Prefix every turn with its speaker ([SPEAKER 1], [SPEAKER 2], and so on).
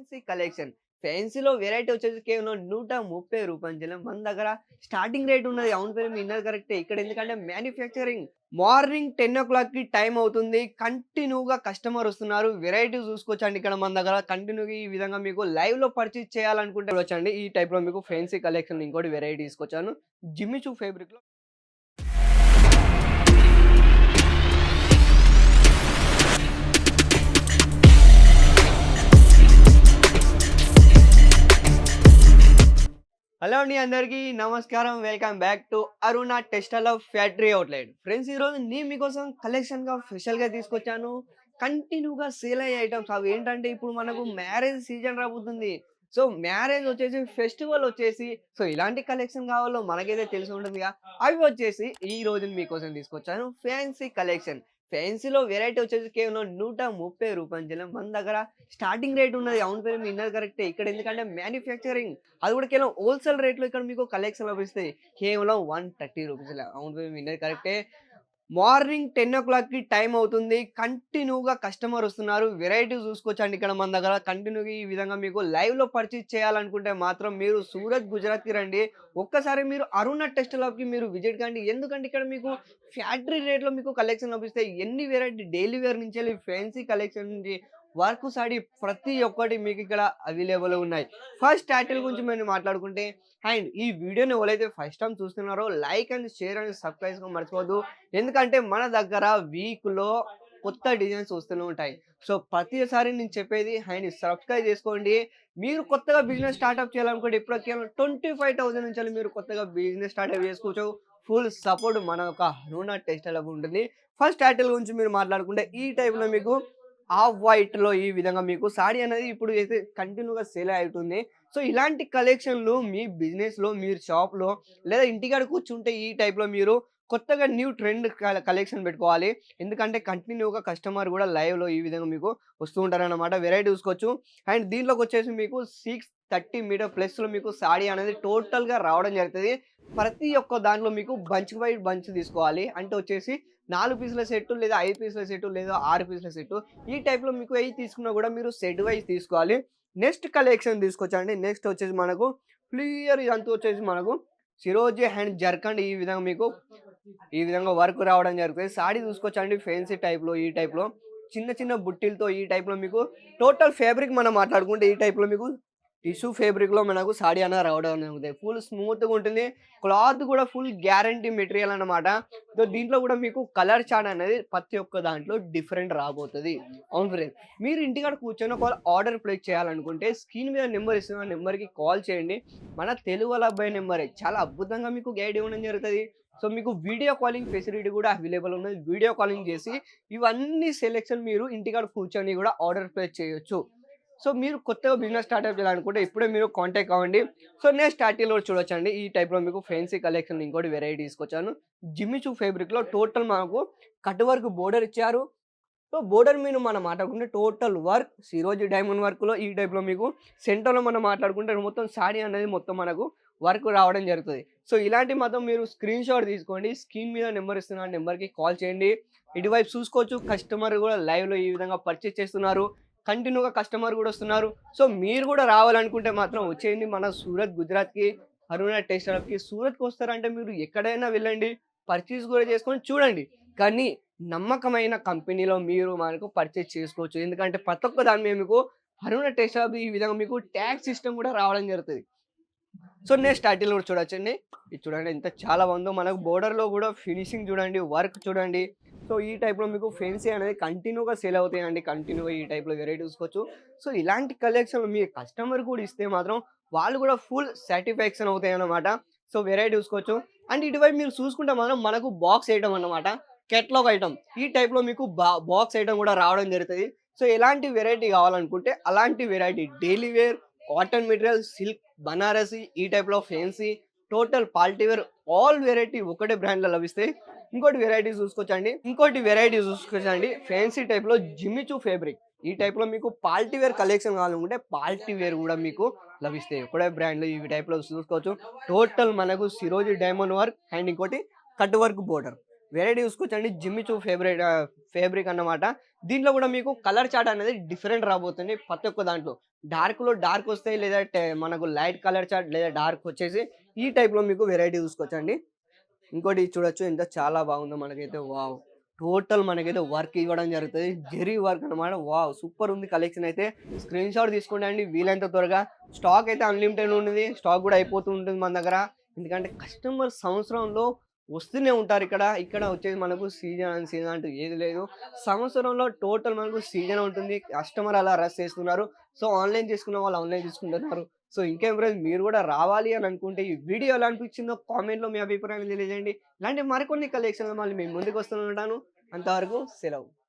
[SPEAKER 1] Fancy collection. ఫ్యాన్సీలో variety వచ్చేసి కేవలం నూట ముప్పై రూపాయలు మన దగ్గర స్టార్టింగ్ రేట్ ఉన్నది. అవును పేరు మీ ఇన్నర్ కరెక్టే. ఇక్కడ ఎందుకంటే మ్యానుఫ్యాక్చరింగ్ మార్నింగ్ టెన్ ఓ క్లాక్కి టైం అవుతుంది. కంటిన్యూగా కస్టమర్ వస్తున్నారు. వెరైటీ చూసుకోవచ్చండి ఇక్కడ మన దగ్గర. కంటిన్యూగా ఈ విధంగా మీకు లైవ్లో పర్చేస్ చేయాలనుకుంటే వచ్చండి ఈ టైప్లో మీకు ఫ్యాన్సీ కలెక్షన్ ఇంకోటి వెరైటీ తీసుకొచ్చాను. జిమ్మిచూ ఫేబ్రిక్ హలో అండి అందరికీ నమస్కారం. Welcome back to Aruna textile of factory outlet. Friends ఈరోజు నేను మీకోసం కలెక్షన్గా స్పెషల్గా తీసుకొచ్చాను. కంటిన్యూగా సేల్ అయ్యే ఐటమ్స్ అవి ఏంటంటే ఇప్పుడు మనకు మ్యారేజ్ సీజన్ రాబోతుంది. సో మ్యారేజ్ వచ్చేసి ఫెస్టివల్ వచ్చేసి సో ఇలాంటి కలెక్షన్ కావాలో మనకైతే తెలిసి ఉంటుందిగా. అవి వచ్చేసి ఈ రోజు మీకోసం తీసుకొచ్చాను. Fancy collection. ఫ్యాన్సీలో వెరైటీ వచ్చేసి కేవలం నూట ముప్పై రూపాయలు మన దగ్గర స్టార్టింగ్ రేట్ ఉన్నది. అవును పేరు మీ ఇన్నర్ కరెక్టే. ఇక్కడ ఎందుకంటే మ్యానుఫ్యాక్చరింగ్. అది కూడా కేవలం హోల్సేల్ రేట్లో ఇక్కడ మీకు కలెక్షన్ లభిస్తాయి. కేవలం వన్ థర్టీ రూపీస్ అవును పేరు మీ ఇన్నర్ కరెక్టే. మార్నింగ్ టెన్ ఓ క్లాక్కి టైం అవుతుంది. కంటిన్యూగా కస్టమర్ వస్తున్నారు. వెరైటీ చూసుకోవచ్చండి ఇక్కడ మన దగ్గర. కంటిన్యూగా ఈ విధంగా మీకు లైవ్లో పర్చేజ్ పర్చేస్ చేయాలనుకుంటే మాత్రం మీరు సూరత్ గుజరాత్కి రండి. ఒక్కసారి మీరు అరుణ టెస్ట్కి మీరు విజిట్ కండి. ఎందుకంటే ఇక్కడ మీకు ఫ్యాక్టరీ రేట్లో మీకు కలెక్షన్ లభిస్తాయి. ఎన్ని వెరైటీ డైలీ వేర్ నుంచి వెళ్ళి ఫ్యాన్సీ కలెక్షన్ నుంచి వర్క్ సాడీ ప్రతి ఒక్కటి మీకు ఇక్కడ అవైలబుల్ ఉన్నాయి. ఫస్ట్ టైటిల్ గురించి మేము మాట్లాడుకుంటే అండ్ ఈ వీడియోని ఎవరైతే ఫస్ట్ టైం చూస్తున్నారో like and share and subscribe మర్చిపోద్దు ఎందుకంటే మన దగ్గర వీక్లో కొత్త డిజైన్స్ వస్తూనే ఉంటాయి. సో ప్రతిసారి నేను చెప్పేది అండ్ సబ్స్క్రైబ్ చేసుకోండి. మీరు కొత్తగా బిజినెస్ స్టార్ట్అప్ చేయాలనుకుంటే ఇప్పుడు కేవలం ట్వంటీ ఫైవ్ థౌసండ్ నుంచి మీరు కొత్తగా బిజినెస్ స్టార్ట్అప్ చేసుకోవచ్చు. ఫుల్ సపోర్ట్ మన ఒక హనునా టెక్స్టైల్ ఉంటుంది. ఫస్ట్ టైటిల్ గురించి మీరు మాట్లాడుకుంటే ఈ టైప్లో మీకు ఆఫ్ వైట్లో ఈ విధంగా మీకు సాడీ అనేది ఇప్పుడు అయితే కంటిన్యూగా సేల్ అవుతుంది. సో ఇలాంటి కలెక్షన్లు మీ బిజినెస్లో మీరు షాప్లో లేదా ఇంటికాడ కూర్చుంటే ఈ టైప్లో మీరు కొత్తగా న్యూ ట్రెండ్ కలెక్షన్ పెట్టుకోవాలి. ఎందుకంటే కంటిన్యూగా కస్టమర్ కూడా లైవ్లో ఈ విధంగా మీకు వస్తూ ఉంటారన్నమాట. వెరైటీ చూసుకోవచ్చు అండ్ దీంట్లోకి వచ్చేసి మీకు సిక్స్ థర్టీ మీటర్ ప్లస్లో మీకు సాడీ అనేది టోటల్గా రావడం జరుగుతుంది. ప్రతి ఒక్క దాంట్లో మీకు బంచ్ బై బంచ్ తీసుకోవాలి. అంటే వచ్చేసి నాలుగు పీసుల సెట్ లేదా ఐదు పీసుల సెట్ లేదా ఆరు పీసుల సెట్ ఈ టైప్లో మీకు అవి తీసుకున్నా కూడా మీరు సెట్ వైజ్ తీసుకోవాలి. నెక్స్ట్ కలెక్షన్ తీసుకొచ్చండి. నెక్స్ట్ వచ్చేసి మనకు క్లియర్ ఇదంతా వచ్చేసి మనకు సిరోజీ హ్యాండ్ జర్కండ్ ఈ విధంగా మీకు ఈ విధంగా వర్క్ రావడం జరుగుతుంది. సాడీ చూసుకోవచ్చండి ఫెన్సీ టైప్లో ఈ టైప్లో చిన్న చిన్న బుట్టిలతో ఈ టైప్లో మీకు టోటల్ ఫ్యాబ్రిక్ మనం మాట్లాడుకుంటే ఈ టైప్లో మీకు టిష్యూ ఫ్యాబ్రిక్లో మనకు సాడీ అనేది రావడం జరుగుతుంది ఫుల్ స్మూత్గా ఉంటుంది. క్లాత్ కూడా ఫుల్ గ్యారంటీ మెటీరియల్ అన్నమాట. సో దీంట్లో కూడా మీకు కలర్ చాట్ అనేది ప్రతి ఒక్క దాంట్లో డిఫరెంట్ రాబోతుంది. అవును ఫ్రెండ్ మీరు ఇంటికాడ కూర్చొని ఒక ఆర్డర్ ప్లేస్ చేయాలనుకుంటే స్క్రీన్ మీద నెంబర్ ఇస్తున్న నెంబర్కి కాల్ చేయండి. మన తెలుగు అబ్బాయి నెంబరే. చాలా అద్భుతంగా మీకు గైడ్ ఇవ్వడం జరుగుతుంది. సో మీకు వీడియో కాలింగ్ ఫెసిలిటీ కూడా అవైలబుల్ ఉన్నది. వీడియో కాలింగ్ చేసి ఇవన్నీ సెలెక్షన్ మీరు ఇంటికాడ కూర్చొని కూడా ఆర్డర్ ప్లేస్ చేయొచ్చు. సో మీరు కొత్తగా బిజినెస్ స్టార్ట్అప్ చేయాలనుకుంటే ఇప్పుడే మీరు కాంటాక్ట్ అవ్వండి. సో నేను స్టార్టింగ్లో చూడొచ్చండి. ఈ టైప్లో మీకు ఫ్యాన్సీ కలెక్షన్ ఇంకోటి వెరైటీ తీసుకొచ్చాను. జిమ్మిచూ ఫ్యాబ్రిక్లో టోటల్ మనకు కట్ వర్క్ బోర్డర్ ఇచ్చారు. సో బోర్డర్ మీద మనం మాట్లాడుకుంటే టోటల్ వర్క్ సిరోజీ డైమండ్ వర్క్లో ఈ టైప్లో మీకు సెంటర్లో మనం మాట్లాడుకుంటే మొత్తం సాడీ అనేది మొత్తం మనకు వర్క్ రావడం జరుగుతుంది. సో ఇలాంటి మాత్రం మీరు స్క్రీన్ షాట్ తీసుకోండి. స్క్రీన్ మీద నెంబర్ ఇస్తున్న నెంబర్కి కాల్ చేయండి. ఇటువైపు చూసుకోవచ్చు. కస్టమర్ కూడా లైవ్లో ఈ విధంగా పర్చేస్ చేస్తున్నారు. కంటిన్యూగా కస్టమర్ కూడా వస్తున్నారు. సో మీరు కూడా రావాలనుకుంటే మాత్రం వచ్చేయండి మన సూరత్ గుజరాత్కి అరుణ టెక్స్టైల్కి సూరత్కి వస్తారంటే మీరు ఎక్కడైనా వెళ్ళండి పర్చేస్ కూడా చేసుకొని చూడండి. కానీ నమ్మకమైన కంపెనీలో మీరు మనకు పర్చేస్ చేసుకోవచ్చు. ఎందుకంటే ప్రతి ఒక్క దాని మీద మీకు అరుణ టెక్స్టైల్ ఈ విధంగా మీకు ట్యాక్స్ సిస్టమ్ కూడా రావడం జరుగుతుంది. సో నెక్స్ట్ టైటిల్ కూడా చూడొచ్చండి. ఇది చూడండి ఎంత చాలా బాగుందో. మనకు బోర్డర్లో కూడా ఫినిషింగ్ చూడండి వర్క్ చూడండి. సో ఈ టైప్లో మీకు ఫెన్సీ అనేది కంటిన్యూగా సేల్ అవుతాయండి. కంటిన్యూగా ఈ టైప్లో వెరైటీ చూసుకోవచ్చు సో ఇలాంటి కలెక్షన్ మీ కస్టమర్ కూడా ఇస్తే మాత్రం వాళ్ళు కూడా ఫుల్ సాటిస్ఫాక్షన్ అవుతాయి అన్నమాట సో వెరైటీ చూసుకోవచ్చు అండ్ ఇటువైపు మీరు చూసుకుంటే మాత్రం మనకు బాక్స్ ఐటమ్ అన్నమాట. కెట్లాగ్ ఐటమ్ ఈ టైప్లో మీకు బా బాక్స్ ఐటమ్ కూడా రావడం జరుగుతుంది. సో ఎలాంటి వెరైటీ కావాలనుకుంటే అలాంటి variety daily wear cotton material silk Banarasi ఈ టైప్లో fancy total party wear all variety ఒకటే బ్రాండ్లో లభిస్తాయి. ఇంకోటి వెరైటీ చూసుకోవచ్చండి. ఇంకోటి వెరైటీ చూసుకోవచ్చండి. ఫ్యాన్సీ టైప్లో జిమ్మిచూ ఫ్యాబ్రిక్ ఈ టైప్లో మీకు పాల్టీ వేర్ కలెక్షన్ కావాలనుకుంటే పాల్టీ వేర్ కూడా మీకు లభిస్తాయి. ఒకటే బ్రాండ్లో ఈ టైప్లో చూసుకోవచ్చు. టోటల్ మనకు సిరోజీ డైమండ్ వర్క్ అండ్ ఇంకోటి కట్ వర్క్ బోర్డర్ వెరైటీ చూసుకోవచ్చండి. జిమ్మిచూ ఫేవరెట్ ఫేబ్రిక్ అన్నమాట. దీంట్లో కూడా మీకు కలర్ చార్ట్ అనేది డిఫరెంట్ రాబోతుంది ప్రతి ఒక్క దాంట్లో. డార్క్లో డార్క్ వస్తాయి లేదా టే- మనకు లైట్ కలర్ చార్ట్ లేదా డార్క్ వచ్చేసి ఈ టైప్లో మీకు వెరైటీ చూసుకోవచ్చండి. ఇంకోటి చూడొచ్చు. ఎంత చాలా బాగుందో మనకైతే వావ్. టోటల్ మనకైతే వర్క్ ఇవ్వడం జరుగుతుంది. జెరీ వర్క్ అనమాట వావ్. సూపర్ ఉంది కలెక్షన్ అయితే. స్క్రీన్ షాట్ తీసుకోండి అండి. వీలైనంత త్వరగా. స్టాక్ అయితే అన్లిమిటెడ్ ఉంటుంది స్టాక్ కూడా అయిపోతూ ఉంటుంది మన దగ్గర. ఎందుకంటే కస్టమర్ సంవత్సరంలో వస్తూనే ఉంటారు ఇక్కడ. ఇక్కడ వచ్చేసి మనకు సీజన్ అని సీజన్ అంటూ ఏది లేదు. సంవత్సరంలో టోటల్ మనకు సీజన్ ఉంటుంది. కస్టమర్ అలా రష్ చేస్తున్నారు. సో ఆన్లైన్ తీసుకున్న వాళ్ళు ఆన్లైన్ తీసుకుంటున్నారు సో ఇంకేం రోజు మీరు కూడా రావాలి అని అనుకుంటే ఈ వీడియో ఎలా అనిపించిందో కామెంట్లో మీ అభిప్రాయం తెలియజేయండి. ఇలాంటి మరికొన్ని కలెక్షన్లు మళ్ళీ మేము ముందుకు వస్తూ ఉంటాను. అంతవరకు సెలవు.